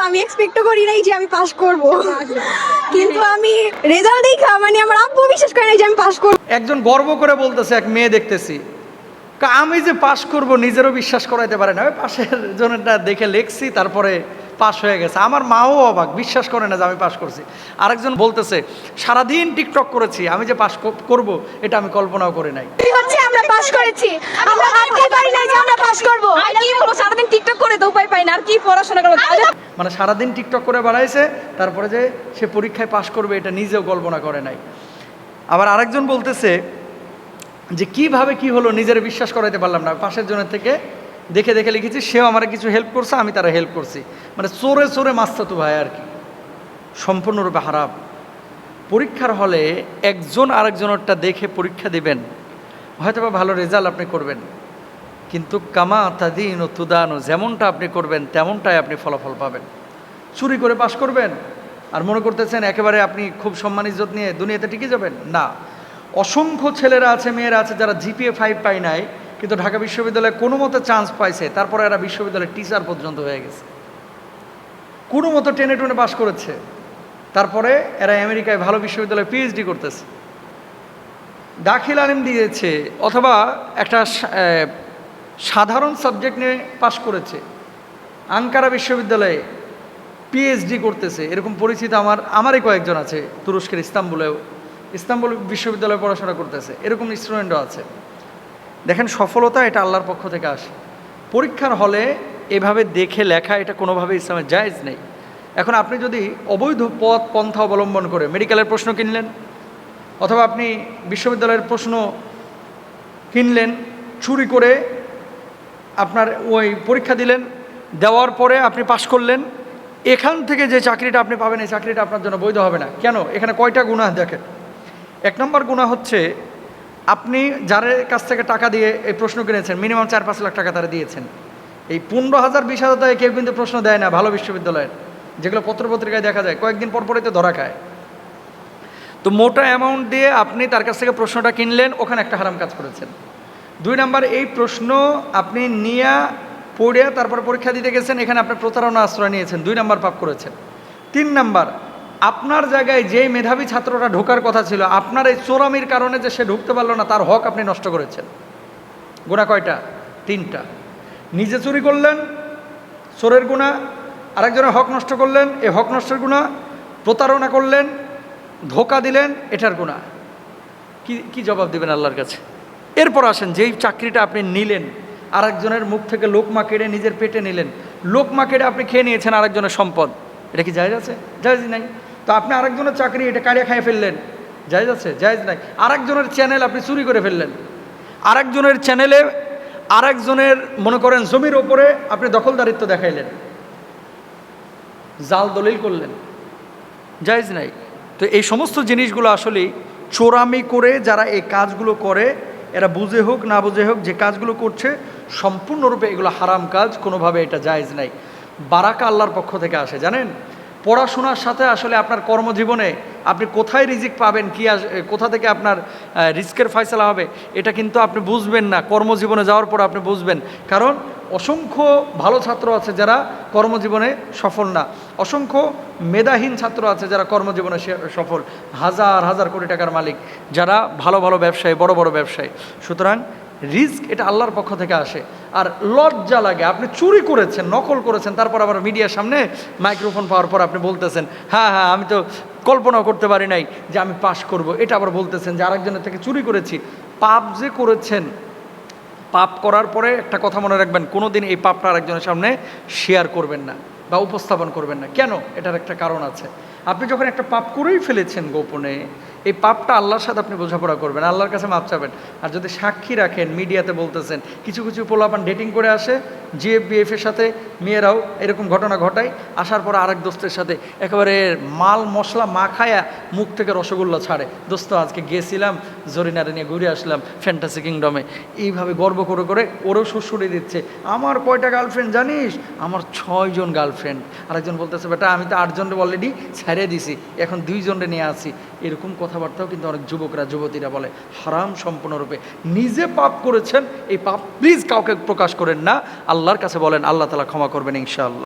আমি এক্সপেক্টও করি নাই যে আমি পাস করব। কিন্তু আমি রেজাল্ট দেখা মানে আমার আব্বু বিশ্বাস করে নাই যে আমি পাস করব। একজন গর্ব করে বলতেছে এক মেয়ে দেখতেছি। কা- আমি যে পাশ করব নিজেরও বিশ্বাস করাইতে পারে না। পাশের জনেরটা দেখে লেখছি তারপরে পাশ হয়ে গেছে। আমার মাও অবাক বিশ্বাস করে না যে আমি পাশ করছি। আরেকজন বলতেছে সারাদিন টিকটক করেছি আমি যে পাশ করব এটা আমি কল্পনাও করে নাই। হচ্ছে আমরা পাস করেছি। আমরা ভাবতে পারি নাই যে আমরা পাস করব? আর কি বলব সারাদিন টিকটক করে তো উপায় পাই না আর কি পড়াশোনা করব? মানে সারাদিন টিকটক করে বেড়াইছে তারপরে যে সে পরীক্ষায় পাশ করবে এটা নিজেও কল্পনা করে নাই। আবার আরেকজন বলতেছে যে কীভাবে কি হলো নিজের বিশ্বাস করাইতে পারলাম না। পাশের জনের থেকে দেখে দেখে লিখেছি সেও আমার কিছু হেল্প করছে আমি তারা হেল্প করছি। মানে চোরে চোরে মাস্তা তো ভাই আর কি। সম্পূর্ণরূপে হারাপ পরীক্ষার হলে একজন আরেকজনেরটা দেখে পরীক্ষা দিবেন। হয়তো বা ভালো রেজাল্ট আপনি করবেন। কিন্তু কামা তাদিন ও তুদানো, যেমনটা আপনি করবেন, তেমনটাই আপনি ফলাফল পাবেন। চুরি করে পাশ করবেন আর মনে করতেছেন একেবারে আপনি খুব সম্মান ইজ্জত নিয়ে দুনিয়াতে টিকে যাবেন? না। অসংখ্য ছেলেরা আছে, মেয়েরা আছে যারা জিপিএ ফাইভ পায় নাই, কিন্তু ঢাকা বিশ্ববিদ্যালয়ে কোনো মতো চান্স পাইছে, তারপরে এরা বিশ্ববিদ্যালয়ের টিচার পর্যন্ত হয়ে গেছে। কোনো মতো টেনে টুনে পাশ করেছে। তারপরে এরা আমেরিকায় ভালো বিশ্ববিদ্যালয়ে পিএইচডি করতেছে। দাখিল আলিম দিয়েছে অথবা একটা সাধারণ সাবজেক্ট নিয়ে পাশ করেছে। আঙ্কারা বিশ্ববিদ্যালয়ে পিএইচডি করতেছে। এরকম পরিচিত আমার, আমারই কয়েকজন আছে তুরস্কের ইস্তাম্বুলেও। ইস্তাম্বুল বিশ্ববিদ্যালয়ে পড়াশোনা করতেছে। এরকম স্টুডেন্টও আছে। দেখেন সফলতা এটা আল্লাহর পক্ষ থেকে আসে। পরীক্ষার হলে এভাবে দেখে লেখা এটা কোনোভাবে ইসলামের জায়েজ নেই। এখন আপনি যদি অবৈধ পথ, পন্থা অবলম্বন করে, মেডিকেলের প্রশ্ন কিনলেন অথবা আপনি বিশ্ববিদ্যালয়ের প্রশ্ন কিনলেন, চুরি করে আপনার ওই পরীক্ষা দিলেন, দেওয়ার পরে আপনি পাশ করলেন, এখান থেকে যে চাকরিটা আপনি পাবেন, এই চাকরিটা আপনার জন্য বৈধ হবে না। কেন? এখানে কয়টা গুণা দেখেন? এক নম্বর গুণা হচ্ছে আপনি যার কাছ থেকে টাকা দিয়ে এই প্রশ্ন কিনেছেন, মিনিমাম চার পাঁচ লাখ টাকা তারা দিয়েছেন। এই পনেরো হাজার, বিশ হাজার টাকা কেউ কিন্তু প্রশ্ন দেয় না ভালো বিশ্ববিদ্যালয়ের, যেগুলো পত্রপত্রিকায় দেখা যায়, কয়েকদিন পর পরই তো ধরা খায়। তো মোটা অ্যামাউন্ট দিয়ে আপনি তার কাছ থেকে প্রশ্নটা কিনলেন, ওখানে একটা হারাম কাজ করেছেন। দুই নাম্বার, এই প্রশ্ন আপনি নিয়ে পড়ে তারপর পরীক্ষা দিতে গেছেন, এখানে আপনি প্রতারণা আশ্রয় নিয়েছেন, দুই নাম্বার পাপ করেছেন। তিন নাম্বার, আপনার জায়গায় যেই মেধাবী ছাত্রটা ঢোকার কথা ছিল, আপনার এই চোরামির কারণে যে সে ঢুকতে পারল না, তার হক আপনি নষ্ট করেছেন। গুণা কয়টা? তিনটা। নিজে চুরি করলেন, চোরের গুণা আরেকজনের হক নষ্ট করলেন, এই হক নষ্টের গুণা প্রতারণা করলেন ধোকা দিলেন, এটার গুণা কি কি জবাব দেবেন আল্লাহর কাছে? এরপর আসেন, যেই চাকরিটা আপনি নিলেন, আরেকজনের মুখ থেকে লোকমা কেড়ে নিজের পেটে নিলেন। লোকমা কেড়ে আপনি খেয়ে নিয়েছেন আরেকজনের সম্পদ। এটা কি জায়েজ আছে? জায়েজ নাই। তো আপনি আরেকজনের চাকরি, এটা কাড়িয়া খাইয়ে ফেললেন। জায়েজ আছে? জায়েজ নাই। আরেকজনের চ্যানেল আপনি চুরি করে ফেললেন। আরেকজনের চ্যানেলে আরেকজনের, মনে করেন, জমির ওপরে আপনি দখলদারিত্ব দেখাইলেন। জাল দলিল করলেন। জায়েজ নাই। তো এই সমস্ত জিনিসগুলো আসলে চোরামি করে যারা এই কাজগুলো করে, এরা বুঝে হোক, না বুঝে হোক, যে কাজগুলো করছে, সম্পূর্ণরূপে এগুলো হারাম কাজ, কোনোভাবে এটা জায়েজ নাই। বারাকা আল্লাহর পক্ষ থেকে আসে, জানেন? পড়াশোনার সাথে আসলে আপনার কর্মজীবনে আপনি কোথায় রিজিক পাবেন, কি আস- কোথা থেকে আপনার রিস্কের ফয়সলা হবে, এটা কিন্তু আপনি বুঝবেন না। কর্মজীবনে যাওয়ার পর আপনি বুঝবেন। কারণ অসংখ্য ভালো ছাত্র আছে যারা কর্মজীবনে সফল না। অসংখ্য মেধাহীন ছাত্র আছে যারা কর্মজীবনে সফল। হাজার হাজার কোটি টাকার মালিক যারা ভালো ভালো ব্যবসায়ী, বড় বড় ব্যবসায়ী। সুতরাং রিস্ক এটা আল্লাহর পক্ষ থেকে আসে। আর লজ্জা লাগে, আপনি চুরি করেছেন, নকল করেছেন, তারপর আবার মিডিয়ার সামনে মাইক্রোফোন পাওয়ার পর আপনি বলতেছেন হ্যাঁ হ্যাঁ আমি তো কল্পনাও করতে পারি নাই যে আমি পাশ করব। এটা আবার বলতেছেন যে আরেকজনের থেকে চুরি করেছি। পাপ যে করেছেন পাপ করার পরে একটা কথা মনে রাখবেন কোনো দিন এই পাপটা আরেকজনের সামনে শেয়ার করবেন না বা উপস্থাপন করবেন না। কেন? এটার একটা কারণ আছে। আপনি যখন একটা পাপ করেই ফেলেছেন গোপনে এই পাপটা আল্লাহর সাথে আপনি বোঝাপড়া করবেন, আল্লাহর কাছে মাপ চাবেন। আর যদি সাক্ষী রাখেন, মিডিয়াতে বলতেছেন, কিছু কিছু পোলাপান ডেটিং করে আসে জিএফ এর সাথে মেয়েরাও এরকম ঘটনা ঘটায়, আসার পর আরেক দোস্তের সাথে একেবারে মাল মশলা মাখায়া মুখ থেকে রসগোল্লা ছাড়ে। দোস্ত, আজকে গেছিলাম, জরিনারে নিয়ে ঘুরে আসলাম ফ্যান্টাসি কিংডমে এইভাবে গর্ব করে করে ওরও শ্বশুরে দিচ্ছে। আমার কয়টা গার্লফ্রেন্ড জানিস? আমার ছয়জন গার্লফ্রেন্ড আরেকজন বলতেছে, বেটা, আমি তো আটজনকে অলরেডি ছেড়ে দিছি। এখন দুইজনকে নিয়ে আসি এরকম কথাবার্তাও কিন্তু অনেক যুবকরা, যুবতীরা বলে। হারাম সম্পূর্ণরূপে। নিজে পাপ করেছেন, এই পাপ প্লিজ কাউকে প্রকাশ করেন না। আল্লাহর কাছে বলেন, আল্লাহ তালা ক্ষমা করবেন ইনশাআল্লাহ।